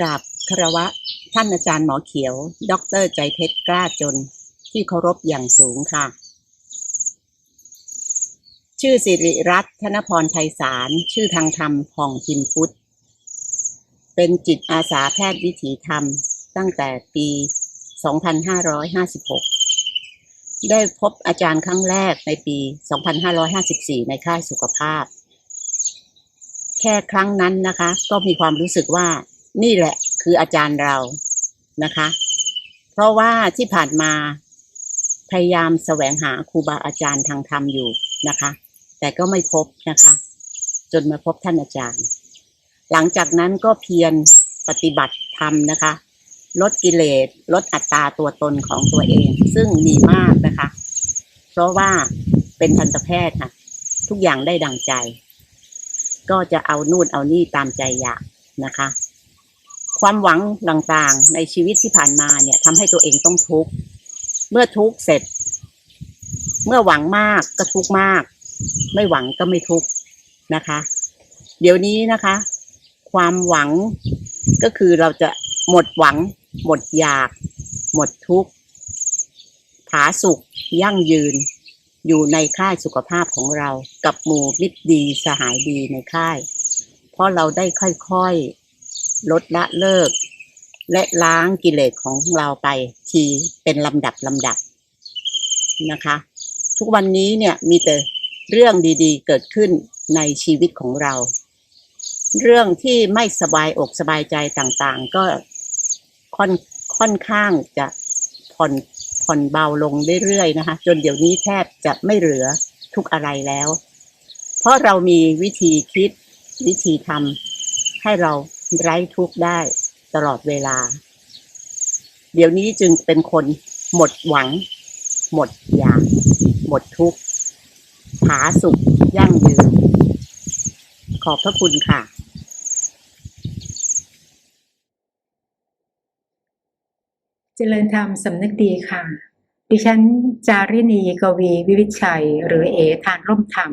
กราบคารวะ ท่านอาจารย์หมอเขียวดอกเตอรใจเพชรกล้าจน ที่เคารพอย่างสูงค่ะ ชื่อสิริรัตน์ธนพรไพศาล ชื่อทางธรรมผ่องพิมพุทธ เป็นจิตอาสาแพทย์วิถีธรรม ตั้งแต่ปี 2556 ได้พบอาจารย์ครั้งแรกในปี 2554 ในค่ายสุขภาพ แค่ครั้งนั้นนะคะ ก็มีความรู้สึกว่า นี่แหละคืออาจารย์เรานะคะ เพราะว่าที่ผ่านมาพยายามแสวงหาครูบาอาจารย์ทางธรรมอยู่นะคะ แต่ก็ไม่พบนะคะ จนมาพบท่านอาจารย์ หลังจากนั้นก็เพียรปฏิบัติธรรมนะคะ ลดกิเลสลดอัตราตัวตนของตัวเอง ซึ่งมีมากนะคะ เพราะว่าเป็นทันตแพทย์ค่ะทุกอย่างได้ดังใจ ก็จะเอานู่นเอานี่ตามใจอยากนะคะ ความหวังต่างๆ ในชีวิตที่ผ่านมาเนี่ยทำให้ตัวเองต้องทุกข์เมื่อทุกข์เสร็จ เมื่อหวังมากก็ทุกข์มาก ไม่หวังก็ไม่ทุกข์นะคะ เดี๋ยวนี้นะคะ ความหวังก็คือเราจะหมดหวัง หมดอยาก หมดทุกข์ผาสุข ยั่งยืน อยู่ในค่ายสุขภาพของเรา กับหมู่มิตรดีสหายดีในค่าย เพราะเราได้ค่อยๆ ลดละเลิก และล้างกิเลสของเราไป ทีเป็นลำดับลำดับนะคะ ทุกวันนี้เนี่ยมีแต่เรื่องดีๆ เกิดขึ้นในชีวิตของเรา เรื่องที่ไม่สบายอกสบายใจต่างๆ ก็ค่อนค่อนข้างจะผ่อนผ่อนเบาลงเรื่อยๆนะคะ จนเดี๋ยวนี้แทบจะไม่เหลือทุกอะไรแล้ว เพราะเรามีวิธีคิดวิธีทำให้เรา ไร้ทุกข์ได้ตลอดเวลา เดี๋ยวนี้จึงเป็นคนหมดหวัง หมดอยาก หมดทุกข์ผาสุขยั่งยืน ขอบพระคุณค่ะเจริญธรรมสำนึกดีค่ะ ดิฉันจารินีกวีวิวิชัย หรือเอทานร่มธรรม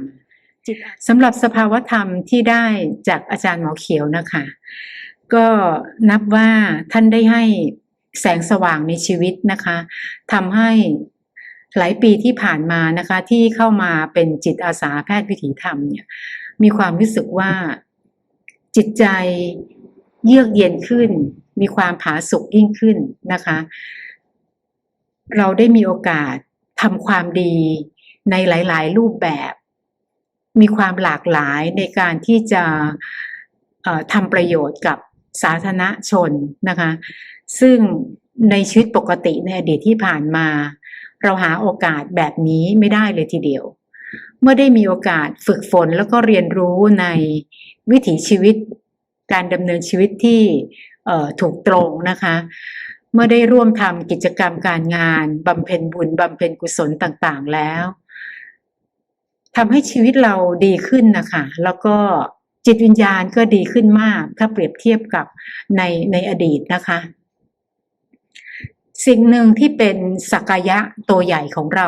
สำหรับสภาวธรรมที่ได้จากอาจารย์หมอเขียวนะคะ ก็นับว่าท่านได้ให้แสงสว่างในชีวิตนะคะทำให้หลายปีที่ผ่านมานะคะที่เข้ามาเป็นจิตอาสาแพทย์วิถีธรรมเนี่ยมีความรู้สึกว่าจิตใจเยือกเย็นขึ้น มีความผาสุกยิ่งขึ้นนะคะ เราได้มีโอกาสทำความดีในหลาย ๆ รูปแบบ มีความหลากหลายในการที่จะทำประโยชน์กับสาธารณชนนะคะ ซึ่งในชีวิตปกติในอดีตที่ผ่านมา เราหาโอกาสแบบนี้ไม่ได้เลยทีเดียว เมื่อได้มีโอกาสฝึกฝนแล้วก็เรียนรู้ในวิถีชีวิต การดำเนินชีวิตที่ถูกตรงนะคะ เมื่อได้ร่วมทำกิจกรรมการงานบำเพ็ญบุญบำเพ็ญกุศลต่างๆแล้ว ทำให้ชีวิตเราดีขึ้นนะคะแล้วก็จิตวิญญาณก็ดีขึ้นมาก ถ้าเปรียบเทียบกับในในอดีตนะคะ สิ่งหนึ่งที่เป็นสักยะตัวใหญ่ของเรา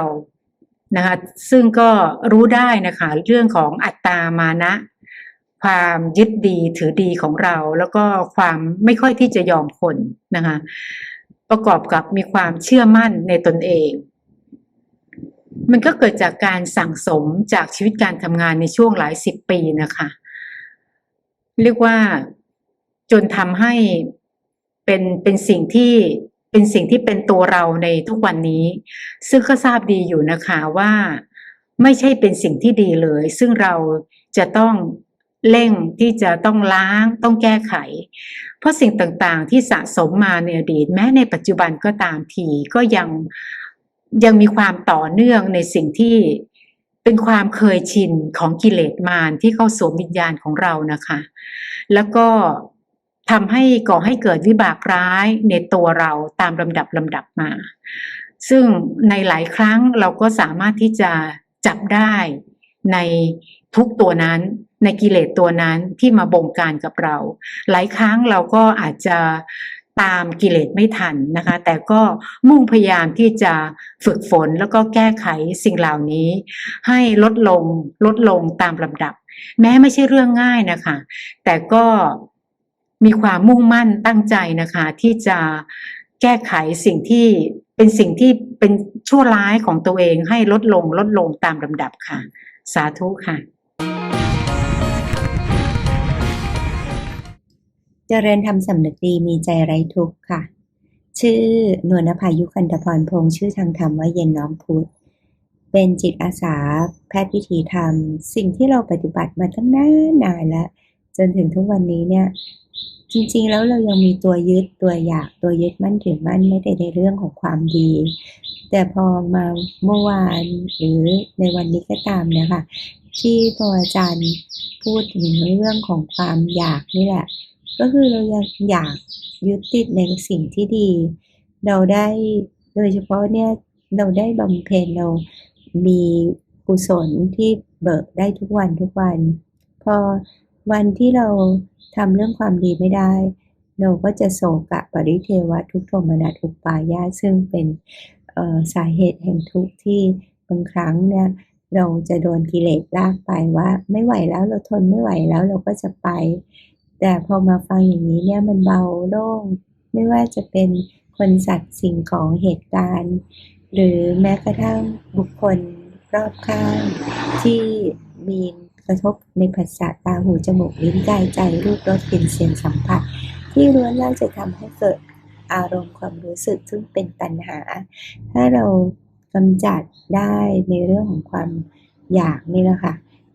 นะคะซึ่งก็รู้ได้นะคะเรื่องของอัตตามานะ ความยึดดีถือดีของเรา แล้วก็ความไม่ค่อยที่จะยอมคนนะคะประกอบกับมีความเชื่อมั่นในตนเอง มันก็เกิดจากการสั่งสมจากชีวิตการทำงานในช่วงหลายสิบปีนะคะ เรียกว่าจนทำให้เป็นเป็นสิ่งที่เป็นสิ่งที่เป็นตัวเราในทุกวันนี้ ซึ่งก็ทราบดีอยู่นะคะว่าไม่ใช่เป็นสิ่งที่ดีเลย ซึ่งเราจะต้องเร่งที่จะต้องล้างต้องแก้ไข เพราะสิ่งต่างๆที่สะสมมาในอดีตแม้ในปัจจุบันก็ตามทีก็ยัง ยังมีความต่อเนื่องในสิ่งที่เป็นความเคยชินของกิเลสมารที่เข้าสวมวิญญาณของเรานะคะ แล้วก็ทำให้ก่อให้เกิดวิบากร้ายในตัวเราตามลำดับลำดับมา ซึ่งในหลายครั้งเราก็สามารถที่จะจับได้ในทุกตัวนั้นในกิเลสตัวนั้นที่มาบงการกับเรา หลายครั้งเราก็อาจจะ ตามกิเลสไม่ทันนะคะ แต่ก็มุ่งพยายามที่จะฝึกฝนแล้วก็แก้ไขสิ่งเหล่านี้ ให้ลดลงลดลงตามลำดับ แม้ไม่ใช่เรื่องง่ายนะคะ แต่ก็มีความมุ่งมั่นตั้งใจนะคะ ที่จะแก้ไขสิ่งที่เป็นสิ่งที่เป็นชั่วร้ายของตัวเองให้ลดลงลดลงตามลำดับค่ะ สาธุค่ะ เจริญธรรมสำนึกดีมีใจไร้ทุกข์ค่ะ ชื่อนวลนภายุคันธพรพงษ์ชื่อทางธรรมว่าเย็นน้อมพุทธเป็นจิตอาสาแพทย์วิถีธรรม สิ่งที่เราปฏิบัติมาตั้งนานนานแล้ว จนถึงทุกวันนี้เนี่ย จริงๆแล้วเรายังมีตัวยึดตัวอยากตัวยึดมั่นถือมั่นไม่ได้ในเรื่องของความดี แต่พอมาเมื่อวานหรือในวันนี้ก็ตามเนี่ยค่ะที่พระอาจารย์พูดถึงเรื่องของความอยากนี่แหละ ก็คือเรายังอยากยึดติดในสิ่งที่ดี เราได้โดยเฉพาะเนี่ยเราได้บำเพ็ญเรามีกุศลที่เบิกได้ทุกวันทุกวัน พอวันที่เราทำเรื่องความดีไม่ได้ เราก็จะโศกะปริเทวะทุกโทมนัสอุปายาซึ่งเป็นสาเหตุแห่งทุกข์ที่บางครั้งเนี่ยเราจะโดนกิเลสลากไปว่าไม่ไหวแล้วเราทนไม่ไหวแล้วเราก็จะไป แต่พอมาฟังอย่างนี้เนี่ยมันเบาโล่ง ไม่ว่าจะเป็นคนสัตว์สิ่งของเหตุการณ์ หรือแม้กระทั่งบุคคลรอบข้างที่มีกระทบในภาษาทตาหูจมูกลิ้นกายใจรูปรสกลิ่นเสียงสัมผัส ที่ล้วนแล้วจะทำให้เกิดอารมณ์ความรู้สึกซึ่งเป็นตัณหา ถ้าเรากำจัดได้ในเรื่องของความอยากนี่แหละค่ะ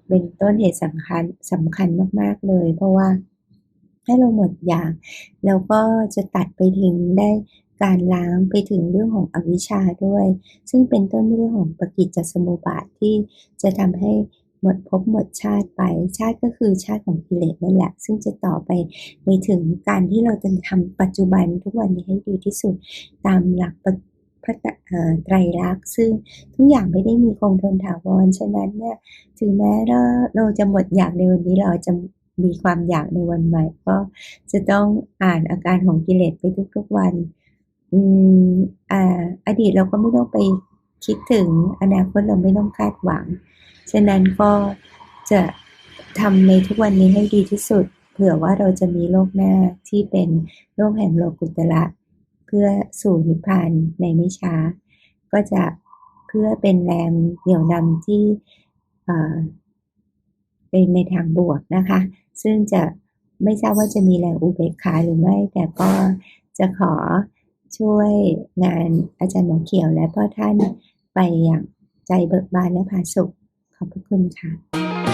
เป็นต้นเหตุสำคัญสำคัญมาก ๆ เลย เพราะว่า ถ้เราหมดอยากเราก็จะตัดไปถึงได้การล้างไปถึงเรื่องของอวิชชาด้วย ซึ่งเป็นต้นเรื่องของปกิจจสมุปบาทที่จะทำให้หมดภพหมดชาติไป ชาติก็คือชาติของกิเลสนั่นแหละ ซึ่งจะต่อไปในถึงการที่เราจะทำปัจจุบันทุกวันนี้ให้ดีที่สุดตามหลักพระไตรลักษณ์ซึ่งทุกอย่างไม่ได้มีคงทนถาวร ฉะนั้นเนี่ยถึงแม้เราเราจะหมดอยากในวันนี้เราจะ มีความอยากในวันใหม่ ก็จะต้องอ่านอาการของกิเลสไปทุกๆวัน อืมอ่าอดีตเราก็ไม่ต้องไปคิดถึงอนาคตเราไม่ต้องคาดหวัง ฉะนั้นก็จะทำในทุกวันนี้ให้ดีที่สุด เผื่อว่าเราจะมีโลกหน้าที่เป็นโลกแห่งโลกุตระเพื่อสู่นิพพานในไม่ช้า ก็จะเพื่อเป็นแรงเหนี่ยวนำที่ เป็นในทางบวกนะคะ ซึ่งจะไม่ทราบว่าจะมีแรงอุเบกขาหรือไม่ แต่ก็จะขอช่วยงานอาจารย์หมอเขียวและพ่อท่านไปอย่างใจเบิกบานและผาสุข ขอบพระคุณค่ะ